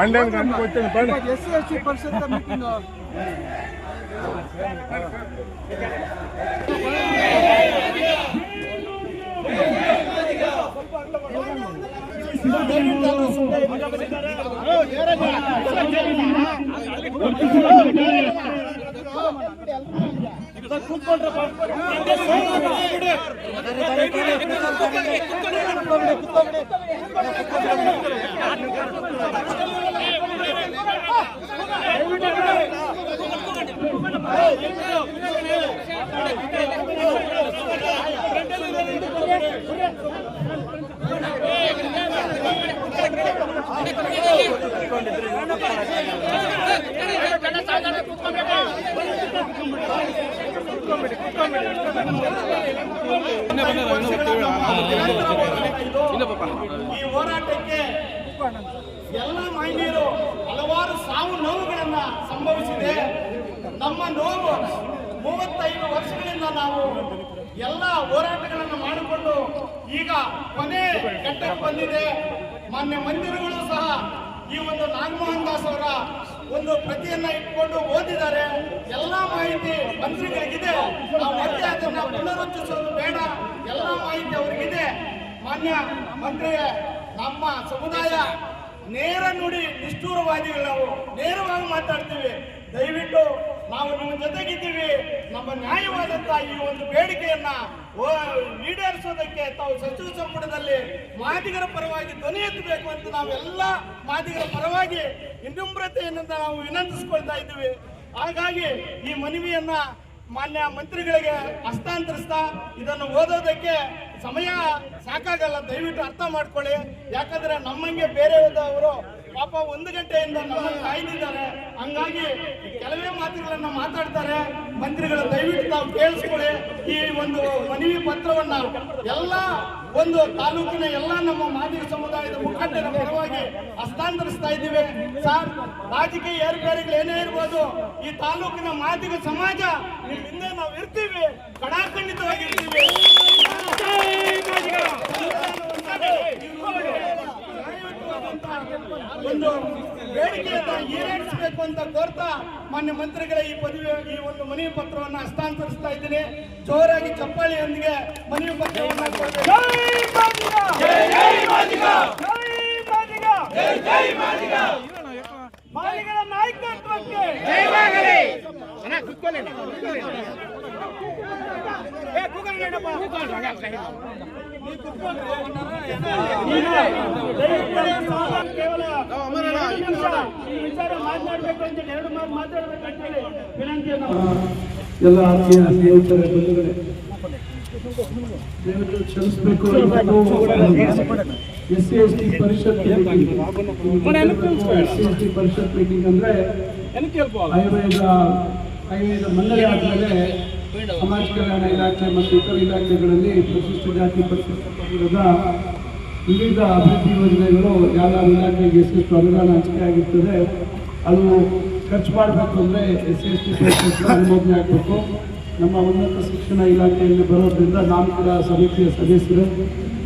ಬಂಡೆ ಅನ್ಕೋತೀನಿ ಬಂಡೆ ಎಸ್ ಸಿ ಎಸ್ ಟಿ ಪರಿಷತ್ ಈ ಹೋರಾಟಕ್ಕೆ ಎಲ್ಲ ಮಹಿಳೆಯರು ಹಲವಾರು ಸಾವು ನೋವುಗಳನ್ನ ಸಂಭವಿಸಿದೆ. ನಮ್ಮ ನೋವು ಮೂವತ್ತೈದು ವರ್ಷಗಳಿಂದ ನಾವು ಎಲ್ಲ ಹೋರಾಟಗಳನ್ನು ಮಾಡಿಕೊಂಡು ಈಗ ಕೊನೆ ಘಟ್ಟಕ್ಕೆ ಬಂದಿದೆ. ಮಾನ್ಯ ಮಂದಿರಗಳು ಸಹ ಈ ಒಂದು ನಾಗಮೋಹನ್ ದಾಸ್ ಅವರ ಒಂದು ಪ್ರತಿಯನ್ನ ಇಟ್ಕೊಂಡು ಓದಿದ್ದಾರೆ. ಎಲ್ಲ ಮಾಹಿತಿ ಮಂತ್ರಿಗಳಿಗಿದೆ. ನಾವು ಮತ್ತೆ ಅದನ್ನ ಪುನರುಚ್ಚರಿಸೋದು ಬೇಡ. ಎಲ್ಲ ಮಾಹಿತಿ ಅವರಿಗಿದೆ. ಮಾನ್ಯ ಮಂತ್ರಿ ನಮ್ಮ ಸಮುದಾಯ ನೇರ ನುಡಿ ನಿಷ್ಠೂರವಾದಿಗಳು ನಾವು ನೇರವಾಗಿ ಮಾತಾಡ್ತೀವಿ. ದಯವಿಟ್ಟು ನಾವು ನಿಮ್ಮ ಜೊತೆಗಿದ್ದೀವಿ. ನಮ್ಮ ನ್ಯಾಯವಾದಂತಹ ಈ ಒಂದು ಬೇಡಿಕೆಯನ್ನ ಈಡೇರಿಸೋದಕ್ಕೆ ತಾವು ಸಚಿವ ಸಂಪುಟದಲ್ಲಿ ಮಾದಿಗರ ಪರವಾಗಿ ಧ್ವನಿ ಎತ್ತಬೇಕು ಅಂತ ನಾವೆಲ್ಲ ಮಾದಿಗರ ಪರವಾಗಿ ವಿನಮ್ರತೆಯಿಂದ ನಾವು ವಿನಂತಿಸ್ಕೊಳ್ತಾ ಇದ್ದೀವಿ. ಹಾಗಾಗಿ ಈ ಮನವಿಯನ್ನ ಮಾನ್ಯ ಮಂತ್ರಿಗಳಿಗೆ ಹಸ್ತಾಂತರಿಸ್ತಾ ಇದನ್ನು ಓದೋದಕ್ಕೆ ಸಮಯ ಸಾಕಾಗಲ್ಲ. ದಯವಿಟ್ಟು ಅರ್ಥ ಮಾಡ್ಕೊಳ್ಳಿ. ಯಾಕಂದ್ರೆ ನಮ್ಮಂಗೆ ಬೇರೆಯವರು ಪಾಪ ಒಂದು ಗಂಟೆಯಿಂದ ನಮ್ಮನ್ನು ಕಾಯ್ದಿದ್ದಾರೆ ಹಂಗಾಗಿ ಕೆಲವೇ ಮಾತುಗಳನ್ನ ಮಾತಾಡ್ತಾರೆ. ಮಂತ್ರಿಗಳ ದಯವಿಟ್ಟು ತಾವು ಕೇಳಿಸ್ಕೊಳ್ಳಿ. ಈ ಒಂದು ಮನವಿ ಪತ್ರವನ್ನ ಎಲ್ಲ ಒಂದು ತಾಲೂಕಿನ ಎಲ್ಲ ನಮ್ಮ ಮಾದಿಗ ಸಮುದಾಯದ ಮುಖಂಡರ ಪರವಾಗಿ ಹಸ್ತಾಂತರಿಸ್ತಾ ಇದ್ದೀವಿ. ಸರ್ ರಾಜಕೀಯ ಏರುಪೇರುಗಳು ಏನೇ ಇರ್ಬೋದು ಈ ತಾಲೂಕಿನ ಮಾದಿಗ ಸಮಾಜ ಹಿಂದೆ ನಾವು ಇರ್ತೀವಿ. ಕಡಾಖಂಡಿತವಾಗಿ ಇರ್ತೀವಿ ಒಂದು ಬೇಡಿಕೆಯನ್ನ ಈಡೇರಿಸಬೇಕು ಅಂತ ಕೋರ್ತಾ ಮಾನ್ಯ ಮಂತ್ರಿಗಳ ಈ ಪದವಿ ಈ ಒಂದು ಮನವಿ ಪತ್ರವನ್ನು ಹಸ್ತಾಂತರಿಸ್ತಾ ಇದ್ದೀನಿ. ಜೋರಾಗಿ ಚಪ್ಪಾಳಿಯೊಂದಿಗೆ ಮನವಿ ಪತ್ರವನ್ನು ನಾಯಕತ್ವಕ್ಕೆ ಎಲ್ಲ ಆತ್ಮೀಯ ಸ್ನೇಹಿತರೆ ಬಂಧುಗಳೇ ದೇವರು ಕ್ಷಮಿಸಬೇಕು ಎಸ್ ಸಿ ಎಸ್ ಟಿ ಪರಿಷತ್ meeting S C S T ಪರಿಷತ್ ಮೀಟಿಂಗ್ ಅಂದ್ರೆ ಆಯುರ್ವೇದ ಆಯುರ್ವೇದ ಮಂಡಳಿ ಆದಮೇಲೆ ಸಮಾಜ ಕಲ್ಯಾಣ ಇಲಾಖೆ ಮತ್ತು ಇತರ ಇಲಾಖೆಗಳಲ್ಲಿ ಪರಿಶಿಷ್ಟ ಜಾತಿ ಪರಿಶಿಷ್ಟ ವಿವಿಧ ಅಭಿವೃದ್ಧಿ ಯೋಜನೆಗಳು ಯಾವ್ಯಾವ ಇಲಾಖೆಗೆ ಎಷ್ಟೆಷ್ಟು ಅನುದಾನ ಹಂಚಿಕೆ ಆಗಿರ್ತದೆ ಅದು ಖರ್ಚು ಮಾಡಬೇಕು ಅಂದರೆ ಎಸ್ ಎಸ್ ಟಿ ಅನುಮೋದನೆ ಆಗಬೇಕು. ನಮ್ಮ ಉನ್ನತ ಶಿಕ್ಷಣ ಇಲಾಖೆಯಲ್ಲಿ ಬರೋದ್ರಿಂದ ನಾನು ಕೂಡ ಸಮಿತಿಯ ಸದಸ್ಯರು,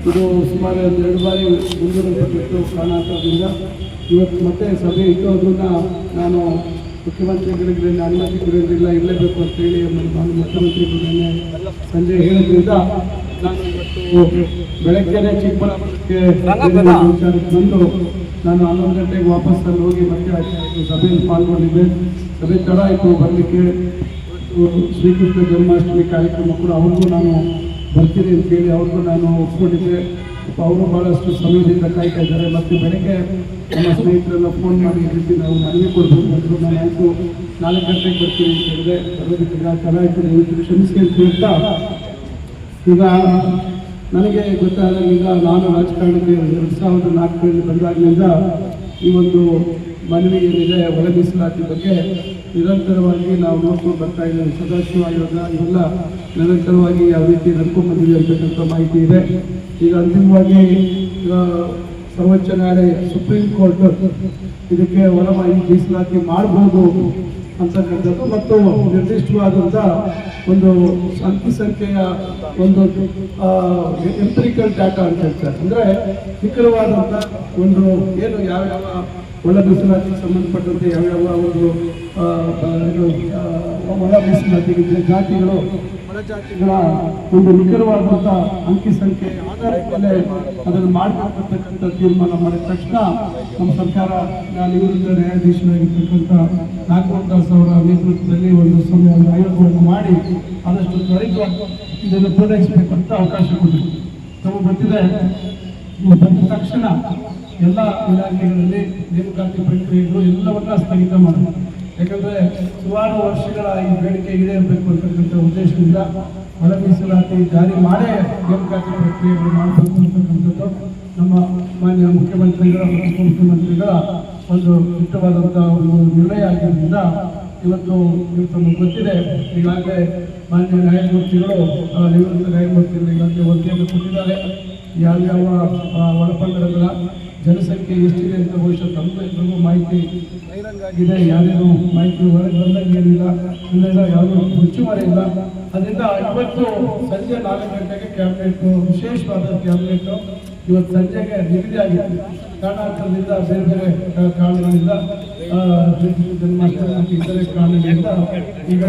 ಇದು ಸುಮಾರು ಒಂದು ಎರಡು ಬಾರಿ ಮುಂದೂಡಲ್ಪಟ್ಟಿತ್ತು ಕಾರಣಾಂತರದಿಂದ ಇವತ್ತು ಮತ್ತೆ ಸಭೆ ಇತ್ತು, ಅದನ್ನು ನಾನು ಮುಖ್ಯಮಂತ್ರಿಗಳಿಗೆ ಅನುಮತಿ ಕೊಡೋದ್ರಿಲ್ಲ ಇರಲೇಬೇಕು ಅಂತ ಹೇಳಿ ನಾನು ಮುಖ್ಯಮಂತ್ರಿಗಳನ್ನೇ ಸಂಜೆ ಹೇಳಿದ್ರಿಂದ ನಾನು ಇವತ್ತು ಬೆಳಗ್ಗೆನೆ ಚಿಕ್ಕಬಳ್ಳಾಪುರಕ್ಕೆ ವಿಚಾರಕ್ಕೆ ಬಂದು ನಾನು ಹನ್ನೊಂದು ಗಂಟೆಗೆ ವಾಪಸ್ ಅಲ್ಲಿ ಹೋಗಿ ಮತ್ತೆ ಸಭೆಯಲ್ಲಿ ಪಾಲ್ಗೊಂಡಿದ್ದೆ. ಸಭೆ ತಡ ಆಯಿತು ಬರಲಿಕ್ಕೆ ಇವತ್ತು ಶ್ರೀಕೃಷ್ಣ ಜನ್ಮಾಷ್ಟಮಿ ಕಾರ್ಯಕ್ರಮ ಕೂಡ ಅವ್ರಿಗೂ ನಾನು ಬರ್ತೀನಿ ಅಂತ ಹೇಳಿ ಅವ್ರಿಗೂ ನಾನು ಒಪ್ಕೊಂಡಿದ್ದೆ. ಅವರು ಭಾಳಷ್ಟು ಸಮಯದಿಂದ ಕಾಯ್ತಾ ಇದ್ದಾರೆ. ಮತ್ತು ಬೆಳಗ್ಗೆ ನಮ್ಮ ಸ್ನೇಹಿತರೆಲ್ಲ ಫೋನ್ ಮಾಡಿ ರೀತಿ ನಾವು ಮನವಿ ಕೊಡಬೇಕು ನಾನು ಆಯಿತು. ನಾಲ್ಕು ಗಂಟೆಗೆ ಬರ್ತೀನಿ ಅಂತ ಹೇಳಿದೆ. ಬರೋದಕ್ಕೆ ಚೆನ್ನಾಗಿ ಆಯಿತು, ದಯವಿಟ್ಟು ಕ್ಷಮಿಸಿ ಅಂತ ಹೇಳ್ತಾ. ಈಗ ನನಗೆ ಗೊತ್ತಾದಾಗಿಂದ ನಾನು ರಾಜಕಾರಣಕ್ಕೆ ಎರಡು ಸಾವಿರದ ನಾಲ್ಕರಲ್ಲಿ ಬಂದಾಗಲಿಂದ ಈ ಒಂದು ಮನವಿ ಏನಿದೆ ಒಳಗಿಸಲಾತಿ ಬಗ್ಗೆ. ನಿರಂತರವಾಗಿ ನಾವು ನೋಡ್ಕೊಂಡು ಬರ್ತಾ ಇದ್ದೇವೆ. ಸದಾಶಿವ ಇವೆಲ್ಲ ನಿರಂತರವಾಗಿ ಯಾವ ರೀತಿ ನಡ್ಕೊಂಡು ಬಂದಿದೆ ಅಂತಕ್ಕಂಥ ಮಾಹಿತಿ ಇದೆ. ಈಗ ಅಂತಿಮವಾಗಿ ಸರ್ವೋಚ್ಚ ನ್ಯಾಯಾಲಯ, ಸುಪ್ರೀಂ ಕೋರ್ಟ್ ಇದಕ್ಕೆ ಒಳ ಮೀಸಲಾತಿ ಮಾಡಬಹುದು ಅಂತಕ್ಕಂಥದ್ದು ಮತ್ತು ನಿರ್ದಿಷ್ಟವಾದಂಥ ಒಂದು ಅಂಕಿ ಸಂಖ್ಯೆಯ ಒಂದು ಎಂಪ್ರಿಕಲ್ ಡಾಟಾ ಅಂತ ಹೇಳ್ತಾರೆ. ಅಂದರೆ ನಿಖರವಾದಂಥ ಒಂದು ಏನು ಯಾವ್ಯಾವ ಒಳ ಮೀಸಲಾತಿಗೆ ಸಂಬಂಧಪಟ್ಟಂತೆ ಯಾವ್ಯಾವ ಒಂದು ಒಳ ಮೀಸಲಾತಿಗೆ ಜಾತಿಗಳು ಒಳಜಾತಿಗಳ ಒಂದು ನಿಖರವಾದಂಥ ಅಂಕಿ ಸಂಖ್ಯೆ ಆಧಾರದ ಮೇಲೆ ಅದನ್ನು ಮಾಡಬೇಕಂತಕ್ಕಂಥ ತೀರ್ಮಾನ ಮಾಡಿದ ತಕ್ಷಣ ನಮ್ಮ ಸರ್ಕಾರ ನಾನು ನಿವೃತ್ತ ನ್ಯಾಯಾಧೀಶರಾಗಿರ್ತಕ್ಕಂಥ ನಾಗಮೋಹನ್ ದಾಸ್ ಅವರ ನೇತೃತ್ವದಲ್ಲಿ ಒಂದು ಸಮಯ ಒಂದು ಆಯೋಗವನ್ನು ಮಾಡಿ ಆದಷ್ಟು ತ್ವರಿತವಾಗಿ ಇದನ್ನು ಪೂರೈಸಬೇಕಂತ ಅವಕಾಶ ಕೊಟ್ಟಿದೆ ತಮ್ಮ ಗೊತ್ತಿದೆ ಬಂದ ತಕ್ಷಣ ಎಲ್ಲ ಇಲಾಖೆಗಳಲ್ಲಿ ನೇಮಕಾತಿ ಪ್ರಕ್ರಿಯೆಗಳು ಎಲ್ಲವನ್ನ ಸ್ಥಗಿತ ಮಾಡಬೇಕು ಯಾಕಂದರೆ ಸುಮಾರು ವರ್ಷಗಳ ಈ ಬೇಡಿಕೆ ಈಡೇರಬೇಕು ಅಂತಕ್ಕಂಥ ಉದ್ದೇಶದಿಂದ ಒಳ ಮೀಸಲಾತಿ ಜಾರಿ ಮಾಡೇ ನೇಮಕಾತಿ ಪ್ರಕ್ರಿಯೆಗಳು ಮಾಡಬೇಕು ಅಂತಕ್ಕಂಥದ್ದು ನಮ್ಮ ಮಾನ್ಯ ಮುಖ್ಯಮಂತ್ರಿಗಳ ಮತ್ತು ಉಪಮುಖ್ಯಮಂತ್ರಿಗಳ ಒಂದು ಮುಖ್ಯವಾದಂಥ ಒಂದು ನಿರ್ಣಯ ಆಗಿದ್ದರಿಂದ ಇವತ್ತು ತಮಗೆ ಗೊತ್ತಿದೆ. ಈಗಾಗಲೇ ಮಾನ್ಯ ನ್ಯಾಯಮೂರ್ತಿಗಳು ನಿವೃತ್ತ ನ್ಯಾಯಮೂರ್ತಿಗಳು ಈಗಾಗಲೇ ವರದಿಯನ್ನು ಕೊಟ್ಟಿದ್ದಾರೆ. ಯಾವ್ಯಾವ ಒಳಪಂಗಡಗಳ ಜನಸಂಖ್ಯೆ ಎಷ್ಟಿದೆ ಅಂತ ಬಹುಶಃ ತಮ್ಮ ಮಾಹಿತಿ ಬಹಿರಂಗಾಗಿದೆ ಯಾರೇನು ಮಾಹಿತಿ ಹೊರಗೆ ಬಂದಂಗೆ ಏನಿಲ್ಲ ಇಲ್ಲ ಯಾವುದೂ ಇಲ್ಲ. ಅದರಿಂದ ಇವತ್ತು ಸಂಜೆ ನಾಲ್ಕು ಗಂಟೆಗೆ ಕ್ಯಾಬಿನೆಟ್, ವಿಶೇಷವಾದ ಕ್ಯಾಬಿನೆಟ್. ಇವತ್ತು ಸಂಜೆಗೆ ನಿಗದಿ ಆಗಿದೆ ಕಾರಣಾಂತರದಿಂದ ಬೇರೆ ಬೇರೆ ಕಾರಣಗಳಿಂದ ಜನ್ಮಾಷ್ಟಮಿ ಇತರೆ ಕಾರಣಗಳಿಂದ ಈಗ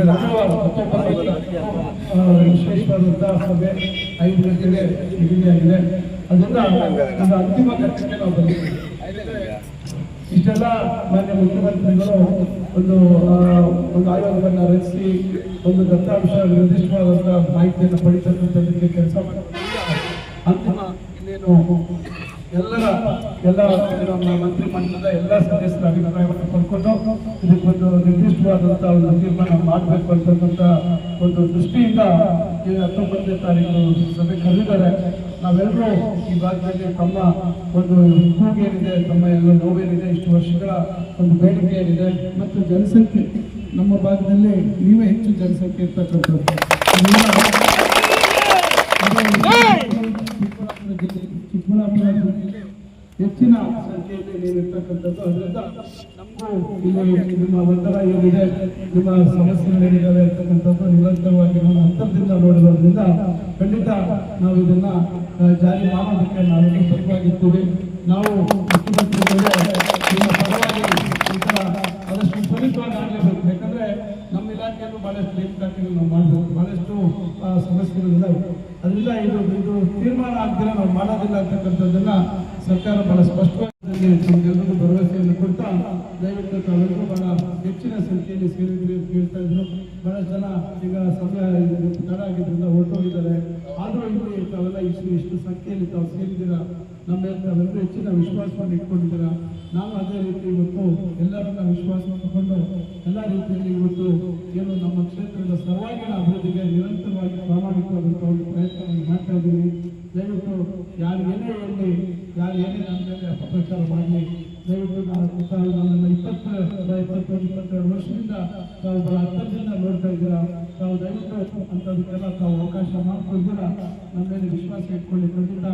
ವಿಶೇಷವಾದಂತಹ ಸಭೆ ಐದು ಗಂಟೆಗೆ ನಿಗದಿಯಾಗಿದೆ. ಅದರಿಂದ ನನ್ನ ಅಂತಿಮ ಘಟ್ಟಕ್ಕೆ ನಾವು ಬಂದಿದ್ದೀವಿ. ಇಷ್ಟೆಲ್ಲ ಮಾನ್ಯ ಮುಖ್ಯಮಂತ್ರಿಗಳು ಒಂದು ಒಂದು ಆಯೋಗವನ್ನು ರಚಿಸಿ, ಒಂದು ದತ್ತಾಂಶ ನಿರ್ದಿಷ್ಟವಾದಂತಹ ಮಾಹಿತಿಯನ್ನು ಪಡಿತಕ್ಕಂಥದ್ದಕ್ಕೆ ಕೆಲಸ ಅಂತಿಮ ಇನ್ನೇನು, ಎಲ್ಲರ, ಎಲ್ಲ ಮಂತ್ರಿ ಮಂಡಲದ ಎಲ್ಲ ಸದಸ್ಯರ ಅಭಿಪ್ರಾಯವನ್ನು ಪಡ್ಕೊಂಡು ಇದಕ್ಕೊಂದು ನಿರ್ದಿಷ್ಟವಾದಂಥ ಒಂದು ತೀರ್ಮಾನ ಮಾಡಬೇಕು ಅಂತಕ್ಕಂಥ ಒಂದು ದೃಷ್ಟಿಯಿಂದ ಹತ್ತೊಂಬತ್ತನೇ ತಾರೀಕು ಸಭೆ ಕರೆದಿದ್ದಾರೆ. ನಾವೆಲ್ಲರೂ ಈ ಭಾಗದಲ್ಲಿ ತಮ್ಮ ಒಂದು ಕೂಗೇನಿದೆ ತಮ್ಮ ಎಲ್ಲ ನೋವೇನಿದೆ, ಇಷ್ಟು ವರ್ಷಗಳ ಒಂದು ಬೇಡಿಕೆ ಏನಿದೆ ಮತ್ತು ಜನಸಂಖ್ಯೆ, ನಮ್ಮ ಭಾಗದಲ್ಲಿ ನೀವೇ ಹೆಚ್ಚು ಜನಸಂಖ್ಯೆ ಇರ್ತಕ್ಕಂಥದ್ದು. ಚಿಕ್ಕಬಳ್ಳಾಪುರ ಹೆಚ್ಚಿನ ಸಂಖ್ಯೆಯಲ್ಲಿ ನೀವು ಇರ್ತಕ್ಕಂಥದ್ದು. ಅದರಿಂದ ನಮಗೂ ನಿಮ್ಮ ಒತ್ತಡ ಏನಿದೆ, ನಿಮ್ಮ ಸಮಸ್ಯೆಗಳೇನಿದ್ದಾವೆ ಇರ್ತಕ್ಕಂಥದ್ದು ನಿರಂತರವಾಗಿ ನಾವು ಹಂತದಿಂದ ನೋಡಿರೋದ್ರಿಂದ ಖಂಡಿತ ನಾವು ಇದನ್ನ ಜಾರಿ ಮಾಡೋದಕ್ಕೆ ನಾವೆಲ್ಲ ಬದ್ಧವಾಗಿರ್ತೀವಿ ನಾವು ಮುಖ್ಯಮಂತ್ರಿಗಳಿಗೆ ನಿಮ್ಮ ಪರವಾಗಿ ಈ ಥರ ಆದಷ್ಟು ತ್ವರಿತವಾಗಿ ಆಗಲೇಬೇಕು. ಯಾಕಂದ್ರೆ ನಮ್ಮ ಇಲಾಖೆಯಲ್ಲೂ ಭಾಳಷ್ಟು ನೇಮಕಾತಿಗಳು ನಾವು ಮಾಡಬೇಕು ಭಾಳಷ್ಟು ಸಮಸ್ಯೆಗಳಿಂದ ಅದರಿಂದ ಇದು ಇದು ತೀರ್ಮಾನ ಆಗ್ತಿಲ್ಲ ನಾವು ಮಾಡೋದಿಲ್ಲ ಅಂತಕ್ಕಂಥದ್ದನ್ನು ಸರ್ಕಾರ ಬಹಳ ಸ್ಪಷ್ಟವಾಗಿ ನಮಗೆಲ್ಲರಿಗೂ ಭರವಸೆಯನ್ನು ಕೊಡ್ತಾ, ದಯವಿಟ್ಟು ತಾವೆಲ್ಲರೂ ಬಹಳ ಹೆಚ್ಚಿನ ಸಂಖ್ಯೆಯಲ್ಲಿ ಸೇರಿದ್ರಿ ಅಂತ ಹೇಳ್ತಾ ಇದ್ರು. ಭಾಳಷ್ಟು ಜನ ಈಗ ಸಮಯ ತಡ ಆಗಿದ್ದರಿಂದ ಸಂಖ್ಯೆಯಲ್ಲಿ ತಾವು ಸೇರಿದ್ದೀರಾ? ನಮ್ಮ ತಾವೆಲ್ಲರೂ ಹೆಚ್ಚಿನ ವಿಶ್ವಾಸವನ್ನು ಇಟ್ಕೊಂಡಿದ್ದೀರಾ? ನಾವು ಅದೇ ರೀತಿ ಇವತ್ತು ಎಲ್ಲರನ್ನ ವಿಶ್ವಾಸ ತಗೊಂಡು ಎಲ್ಲ ರೀತಿಯಲ್ಲಿ ಇವತ್ತು ಏನು ನಮ್ಮ ಕ್ಷೇತ್ರದ ಸರ್ವಾಂಗೀಣ ಅಭಿವೃದ್ಧಿಗೆ ನಿರಂತರವಾಗಿ ಪ್ರಾಮಾಣಿಕವಾದಂಥ ಒಂದು ಪ್ರಯತ್ನವನ್ನು ಮಾಡ್ತಾ ಇದ್ದೀನಿ. ದಯವಿಟ್ಟು ಯಾರು ಏನೇ ಹೇಳಿ, ಯಾರು ಏನೇ ನಮ್ಮ ಮೇಲೆ ಅಪಪ್ರಚಾರ ಮಾಡಲಿ. ದಯವಿಟ್ಟು ನಾನು ಇಪ್ಪತ್ತು ಇಪ್ಪತ್ತೊಂದು ಇಪ್ಪತ್ತೆರಡು ವರ್ಷದಿಂದ ತಾವು ಬಹಳ ಹತ್ತರಿಂದ ನೋಡ್ತಾ ಇದ್ದೀರಾ? ತಾವು ದಯವಿಟ್ಟು ಅಂಥದಕ್ಕೆಲ್ಲ ತಾವು ಅವಕಾಶ ಮಾಡ್ಕೊಂಡಿದ್ದೀರಾ ನಮ್ಮ ಮೇಲೆ ವಿಶ್ವಾಸ ಇಟ್ಕೊಳ್ಳಿ. ಖಂಡಿತ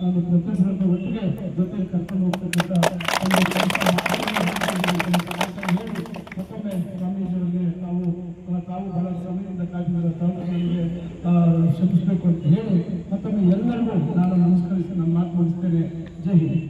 ನಾನು ಪ್ರತಿಯೊಬ್ಬರನ್ನು ಒಟ್ಟಿಗೆ ಜೊತೆಗೆ ಕರ್ಕೊಂಡು ಹೋಗ್ತಕ್ಕಂಥ ಹೇಳಿ ಮತ್ತೊಮ್ಮೆ ಸ್ವಾಮೀಜಿಯವರಿಗೆ ತಾವು ತಾವು ಬಹಳ ಸಮಯದಿಂದ ಕಾದಿದ್ದಾರೆ ತಾವು ನನಗೆ ಆ, ಅಂತ ಹೇಳಿ ಮತ್ತೊಮ್ಮೆ ಎಲ್ಲರಿಗೂ ನಾನು ನಮಸ್ಕರಿಸಿ ನನ್ನ ಮಾತು ಮುಗಿಸ್ತೇನೆ. ಜೈ ಹಿಂದ್.